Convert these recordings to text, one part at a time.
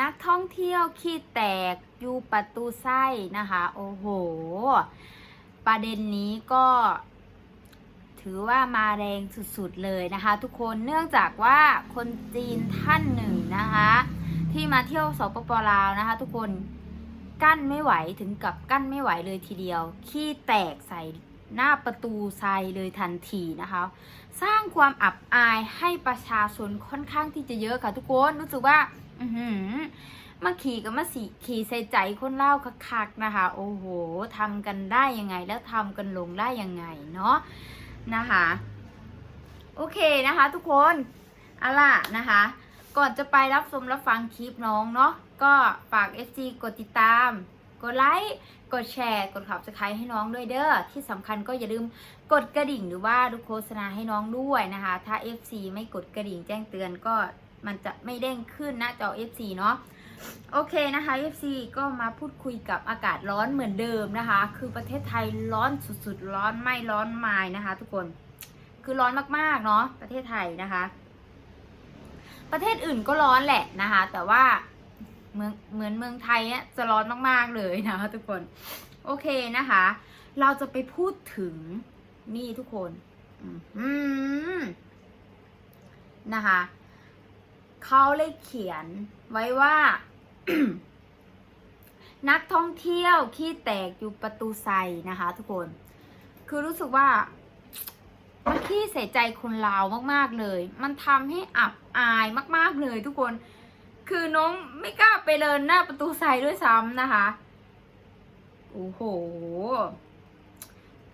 นักท่องเที่ยวขี้แตกอยู่ประตูไส้นะคะ โอ้โห ประเด็นนี้ก็ ถือว่ามาแรงสุดๆเลยนะคะ ทุกคนเนื่องจากว่าคนจีนท่านหนึ่งนะคะ ที่มาเที่ยวสปปลาวนะคะ ทุกคนกั้นไม่ไหวถึงกับกั้นไม่ไหวเลยทีเดียว ขี้แตกใส่หน้าประตูไซเลยทันทีนะคะ สร้างความอับอายให้ประชาชนค่อนข้างที่จะเยอะค่ะทุกคนรู้สึกว่า มาขี่กับมาสีขี่ใส่ใจคนเล่าคักๆนะคะ โอ้โหทำกันได้ยังไง แล้วทำกันลงได้ยังไงเนาะนะคะ โอเคนะคะ ทุกคนอาล่ะนะคะ ก่อนจะไปรับชมรับฟังคลิปน้องเนาะก็ฝาก FG กดติดตาม กดไลค์กดแชร์กดขับสไครให้น้องด้วยเด้อที่สำคัญก็อย่าลืมกดกระดิ่งหรือว่าดูโฆษณาให้น้องด้วยนะคะ ถ้า FC ไม่กดกระดิ่งแจ้งเตือนก็ มันจะไม่เด้งขึ้นหน้าจอ FC เนาะโอเคนะคะ FC ก็มาพูดคุยกับอากาศร้อนเหมือนเดิมนะคะ คือประเทศไทยร้อนสุดๆ ร้อนไม่ร้อนไม่นะคะ ทุกคน คือร้อนมากๆเนาะประเทศไทยนะคะ ประเทศอื่นก็ร้อนแหละนะคะ แต่ว่าเมืองเหมือนเมืองไทยเนี่ยจะร้อนมากๆเลยนะคะ ทุกคนโอเคนะคะ เราจะไปพูดถึงนี่ทุกคน อืมนะคะ เขาเลยเขียนไว้ว่า นักท่องเที่ยวขี้แตกอยู่ประตูไซนะคะ ทุกคน คือรู้สึกว่ามันขี้ใส่ใจคนลาวมากๆเลย มันทำให้อับอายมากๆเลยทุกคน คือน้องไม่กล้าไปเดินหน้าประตูใส่ด้วยซ้ำนะคะโอ้โห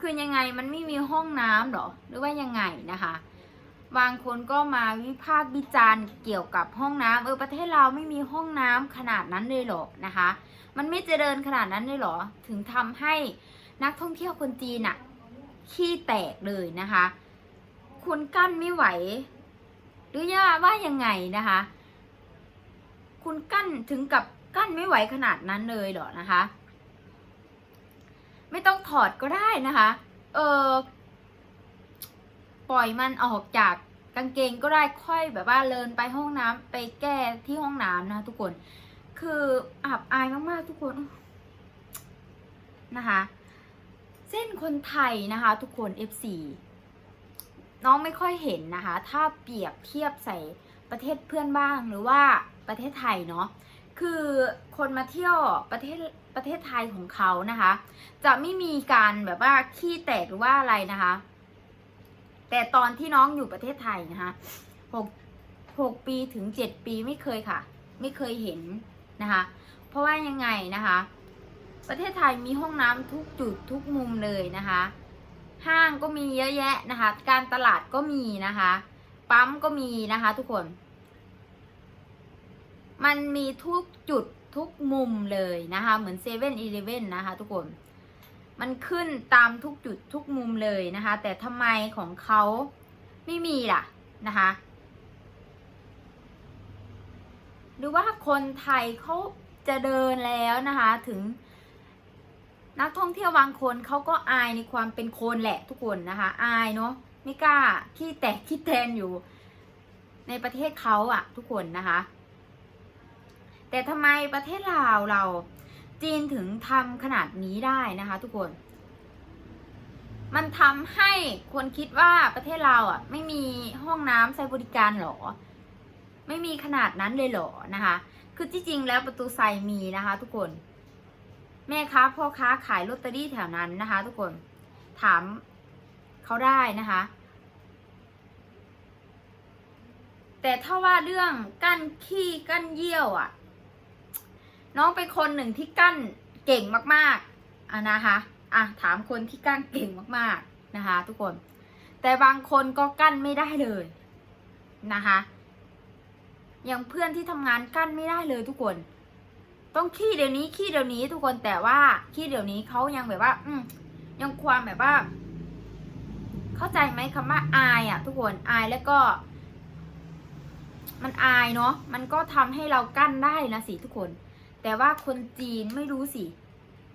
คือยังไงมันไม่มีห้องน้ำหรอ หรือว่ายังไงนะคะ บางคนก็มาวิพากษ์วิจารณ์เกี่ยวกับห้องน้ำเออประเทศเราไม่มีห้องน้ำขนาดนั้นเลยหรอนะคะ มันไม่เจริญขนาดนั้นเลยหรอ ถึงทำให้นักท่องเที่ยวคนจีนอะขี้แตกเลยนะคะ คุณกั้นไม่ไหว หรือว่าว่ายังไงนะคะ คุณกั้นถึงกับกั้นไม่ไหวขนาดนั้นเลยเหรอนะคะ ไม่ต้องถอดก็ได้นะคะ เออ ปล่อยมันออกจากกางเกงก็ได้ค่อยแบบว่าเลินไปห้องน้ำไปแก้ที่ห้องน้ำนะคะทุกคน คืออับอายมากๆทุกคนนะคะ เส้นคนไทยนะคะ ทุกคน F4 น้องไม่ค่อยเห็นนะคะ ถ้าเปรียบเทียบใส่ประเทศเพื่อนบ้างหรือว่าประเทศไทยเนาะคือคนมาเที่ยวประเทศประเทศไทยของเขานะคะ จะไม่มีการแบบว่าขี้แตกหรือว่าอะไรนะคะ แต่ตอนที่น้องอยู่ประเทศไทยนะคะหกหกปีถึงเจ็ดปีไม่เคยค่ะ ไม่เคยเห็นนะคะ เพราะว่ายังไงนะคะ ประเทศไทยมีห้องน้ำทุกจุดทุกมุมเลยนะคะ ห้างก็มีเยอะแยะนะคะ การตลาดก็มีนะคะ ปั๊มก็มีนะคะ ทุกคน มันมีทุกจุดทุกมุมเลยนะคะ เหมือนเซเว่นอีเลเว่นนะคะ ทุกคน มันขึ้นตามทุกจุดทุกมุมเลยนะคะ แต่ทำไมของเขาไม่มีล่ะนะคะ หรือว่าคนไทยเขาจะเดินแล้วนะคะถึงนักท่องเที่ยวบางคนเขาก็อายในความเป็นคนแหละทุกคนนะคะ อายเนาะไม่กล้าขี้แตกขี้แทนอยู่ ในประเทศเขาอะทุกคนนะคะ แต่ทำไมประเทศลาวเรา จีนถึงทำขนาดนี้ได้นะคะทุกคน มันทำให้คนคิดว่าประเทศเราอะ ไม่มีห้องน้ำใช้บริการหรอ ไม่มีขนาดนั้นเลยหรอนะคะ คือที่จริงแล้วประตูไซมีนะคะ ทุกคน แม่ค้าพ่อค้าขายลอตเตอรี่แถวนั้นนะคะ ทุกคนถามเขาได้นะคะ แต่ถ้าว่าเรื่องกั้นขี้กั้นเยี่ยวอะ น้องเป็นคนหนึ่งที่กั้นเก่งมากๆอะนะคะอะถามคนที่กั้นเก่งมากๆนะคะ ทุกคน แต่บางคนก็กั้นไม่ได้เลยนะคะอย่างเพื่อนที่ทำงานกั้นไม่ได้เลยทุกคน ต้องขี้เดี๋ยวนี้ขี้เดี๋ยวนี้ทุกคนแต่ว่าขี้เดี๋ยวนี้เขายังแบบว่า อืยังความแบบว่า เข้าใจไหมคำว่าอายอะ ทุกคนอายแล้วก็ มันอายเนาะมันก็ทำให้เรากั้นได้นะสิทุกคน แต่ว่าคนจีนไม่รู้สิ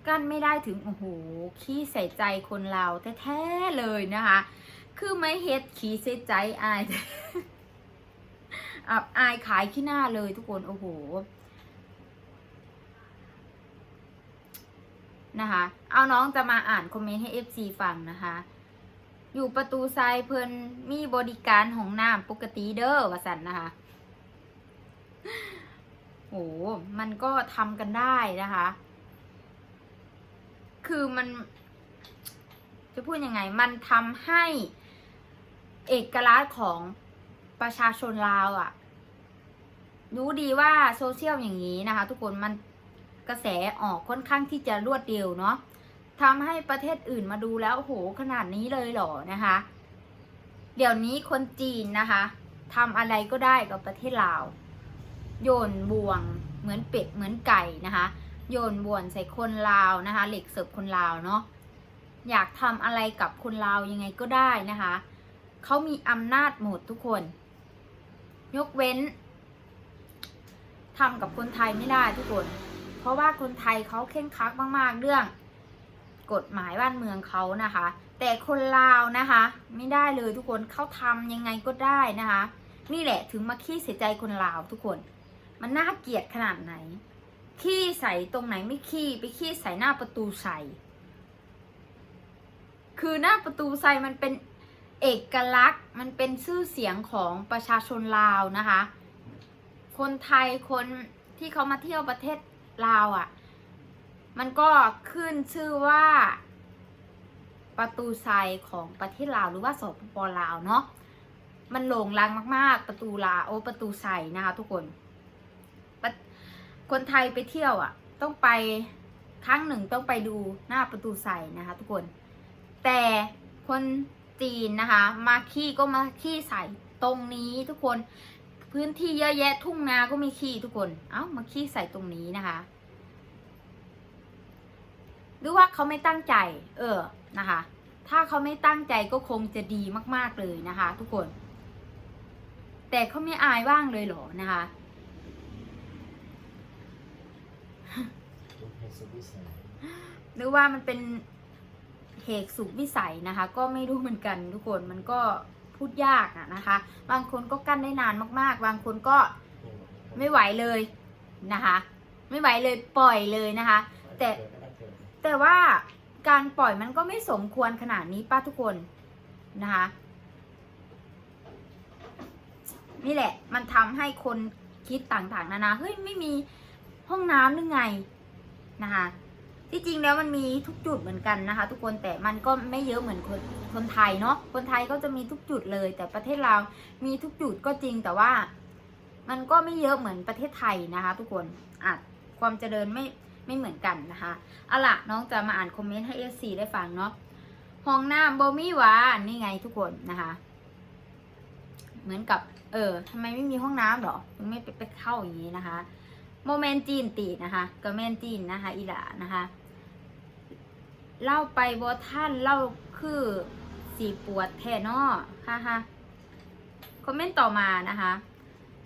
กั้นไม่ได้ถึง โอ้โห ขี้ใส่ใจคนเราแท้ๆเลยนะคะ คือไม่เฮ็ดขี้ใส่ใจอายอับอายขายขี้หน้าเลยทุกคน โอ้โหนะคะ เอาน้องจะมาอ่านคอมเมนต์ให้ FC ฟังนะคะ อยู่ประตูทรายเพิ่นมีบริการของน้ำปกติเด้อวสันนะคะ โอ้มันก็ทำกันได้นะคะ คือมัน จะพูดยังไง มันทำให้เอกลักษณ์ของประชาชนลาวอะ่ะ รู้ดีว่าโซเชียลอย่างนี้นะคะ ทุกคนมันกระแสออกค่อนข้างที่จะรวดเร็วเนาะทำให้ประเทศอื่นมาดูแล้วโอ้โหขนาดนี้เลยเหรอนะคะ เดี๋ยวนี้คนจีนนะคะทำอะไรก็ได้กับประเทศลาว โยนบ่วงเหมือนเป็ดเหมือนไก่นะคะ โยนบ่วงใส่คนลาวนะคะ เหล็กเสิร์ฟคนลาวเนาะอยากทำอะไรกับคนลาวยังไงก็ได้นะคะเขามีอำนาจหมดทุกคน ยกเว้นทำกับคนไทยไม่ได้ทุกคน เพราะว่าคนไทยเขาเข่งคักมากๆเรื่อง กฎหมายบ้านเมืองเขานะคะ แต่คนลาวนะคะ ไม่ได้เลยทุกคนเขาทำยังไงก็ได้นะคะ นี่แหละถึงมาขี้เสียใจคนลาวทุกคน มันน่าเกลียดขนาดไหน ขี้ใส่ตรงไหนไม่ขี้ ไปขี้ใส่หน้าประตูใส่ คือหน้าประตูใส่มันเป็นเอกลักษณ์ มันเป็นชื่อเสียงของประชาชนลาวนะคะ คนไทยคนที่เขามาเที่ยวประเทศลาวอะ่ะ มันก็ขึ้นชื่อว่าประตูไซของประเทศลาวหรือว่าสปปลาวเนาะมันโหลงรังมาก ๆ ประตูลาโอประตูไซนะคะทุกคน คนไทยไปเที่ยวอะ่ะ ต้องไปครั้งหนึ่งต้องไปดูหน้าประตูไซนะคะ ทุกคน แต่คนจีนนะคะ มาขี้ก็มาขี้ใส่ตรงนี้ทุกคนพื้นที่เยอะแยะทุ่งนาก็มีขี้ทุกคน เอ้ามาขี้ใส่ตรงนี้นะคะ หรือว่าเขาไม่ตั้งใจ เออนะคะ ถ้าเขาไม่ตั้งใจก็คงจะดีมากๆเลยนะคะ ทุกคน แต่เขาไม่อายบ้างเลยเหรอนะคะ ทุก เพศสุวิสัยหรือว่ามันเป็นเหตุสุขวิสัยนะคะ ก็ไม่รู้เหมือนกันทุกคนมันก็พูดยากอะนะคะ บางคนก็กั้นได้นานมาก ๆ บางคนก็ไม่ไหวเลยนะคะ ไม่ไหวเลยปล่อยเลยนะคะ แต่แต่ว่าการปล่อยมันก็ไม่สมควรขนาดนี้ป้าทุกคนนะคะนี่แหละ มันทำให้คนคิดต่างๆ นานา เฮ้ย ไม่มีห้องน้ำหรือไง นะคะ ที่จริงแล้วมันมีทุกจุดเหมือนกันนะคะ ทุกคนแต่มันก็ไม่เยอะเหมือนคนคนไทยเนาะคนไทยก็จะมีทุกจุดเลย แต่ประเทศเรามีทุกจุดก็จริงแต่ว่า มันก็ไม่เยอะเหมือนประเทศไทยนะคะ ทุกคนอาจความเจริญไม่ไม่เหมือนกันนะคะเอาล่ะน้องจะมาอ่านคอมเมนต์ให้เอซีได้ฟังเนาะห้องน้ำบอมี่วานนี่ไงทุกคนนะคะ เหมือนกับ เออทำไมไม่มีห้องน้ำหรอมันไม่ไปไปเข้าอย่างนี้นะคะ โมเมนต์จีนตีนะคะกับแมนจีนนะคะ อีหลานะคะเล่าไปบอท่านเล่าคือสีปวดแทนอฮ่าฮ่าคอมเมนต์ต่อมานะคะ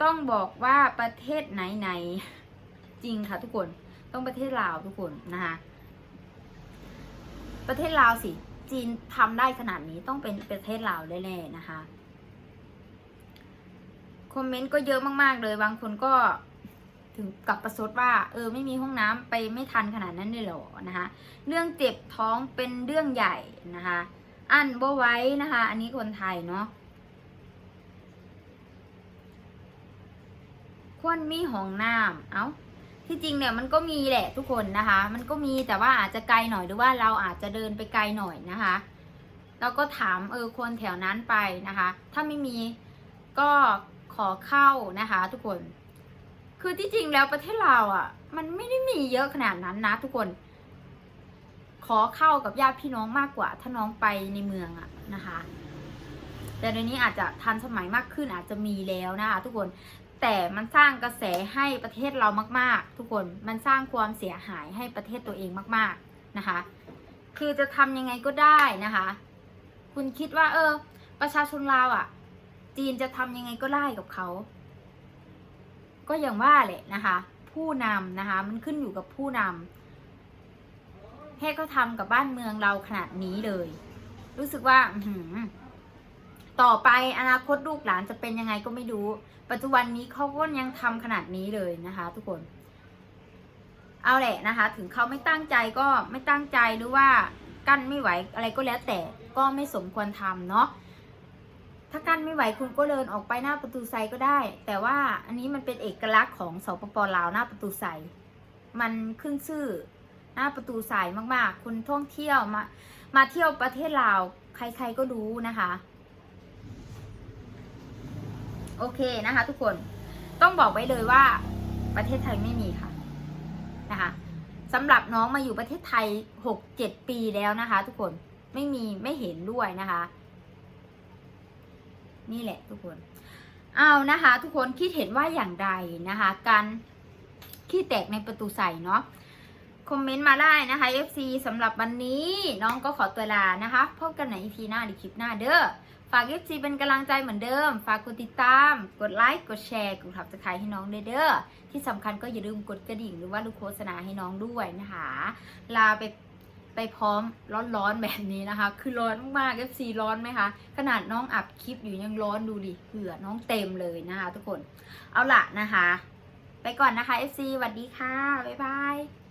ต้องบอกว่าประเทศไหนไหนจริงค่ะทุกคนต้องประเทศลาวทุกคนนะคะประเทศลาวสิจีนทำได้ขนาดนี้ต้องเป็นประเทศลาวแน่ๆนะคะคอมเมนต์ก็เยอะมากๆเลยบางคนก็ ถึงกับประชดว่า เออ ไม่มีห้องน้ำไปไม่ทันขนาดนั้นเลยเหรอนะคะเรื่องเจ็บท้องเป็นเรื่องใหญ่นะคะอันบ่ไว้นะคะ อันนี้คนไทยเนาะควรมีห้องน้ำเอ้าที่จริงเนี่ยมันก็มีแหละทุกคนนะคะ มันก็มีแต่ว่าอาจจะไกลหน่อยหรือว่าเราอาจจะเดินไปไกลหน่อยนะคะเราก็ถามเออคนแถวนั้นไปนะคะ ถ้าไม่มีก็ขอเข้านะคะ ทุกคน คือที่จริงแล้วประเทศเราอะ่ะ มันไม่ได้มีเยอะขนาดนั้นนะทุกคน ขอเข้ากับญาติพี่น้องมากกว่า ถ้าน้องไปในเมืองอะนะคะ แต่เดี๋ยวนี้อาจจะทันสมัยมากขึ้นอาจจะมีแล้วนะคะทุกคนแต่มันสร้างกระแสให้ประเทศเรามาก ๆ ทุกคนมันสร้างความเสียหายให้ประเทศตัวเองมาก ๆนะคะ คือจะทำยังไงก็ได้นะคะ คุณคิดว่า เออ ประชาชนลาวอะ่ะ จีนจะทำยังไงก็ได้กับเขา ก็อย่างว่าแหละนะคะ ผู้นำนะคะ มันขึ้นอยู่กับผู้นำให้เขาทำกับบ้านเมืองเราขนาดนี้เลย รู้สึกว่าต่อไปอนาคตลูกหลานจะเป็นยังไงก็ไม่รู้ ปัจจุบันนี้เขาก็ยังทำขนาดนี้เลยนะคะ ทุกคน เอาแหละนะคะ ถึงเขาไม่ตั้งใจก็ไม่ตั้งใจหรือว่ากั้นไม่ไหวอะไรก็แล้วแต่ก็ไม่สมควรทำเนาะ ถ้ากั้นไม่ไหวคุณก็เดินออกไปหน้าประตูไซก็ได้ แต่ว่าอันนี้มันเป็นเอกลักษณ์ของสปปลาวหน้าประตูไซมันขึ้นชื่อหน้าประตูไซมากๆ คุณท่องเที่ยวมา มาเที่ยวประเทศลาวใครๆก็รู้นะคะ โอเคนะคะ ทุกคนต้องบอกไว้เลยว่าประเทศไทยไม่มีค่ะนะคะสำหรับน้องมาอยู่ประเทศไทยหกเจ็ดปีแล้วนะคะ ทุกคนไม่มีไม่เห็นด้วยนะคะ นี่แหละทุกคน เอานะคะ ทุกคนคิดเห็นว่าอย่างไรนะคะ การขี้แตกในประตูใส่เนาะคอมเมนต์มาได้นะคะ FC สำหรับวันนี้น้องก็ขอตัวลานะคะ พบกันใน EP หน้าหรือคลิปหน้าเด้อฝาก FC เป็นกำลังใจเหมือนเดิม ฝากกดติดตาม กดไลค์ กดแชร์ กดทับสไครให้น้องเด้อที่สำคัญก็อย่าลืมกดกระดิ่งหรือว่าลูกโฆษณาให้น้องด้วยนะคะ ลาไป ไปพร้อมร้อนๆแบบนี้นะคะ คือร้อนมากๆ FC ร้อนไหมคะ ขนาดน้องอับคลิปอยู่ยังร้อนดูดิเผื่อน้องเต็มเลยนะคะ ทุกคน เอาละนะคะ ไปก่อนนะคะ FC สวัสดีค่ะ บ๊ายบาย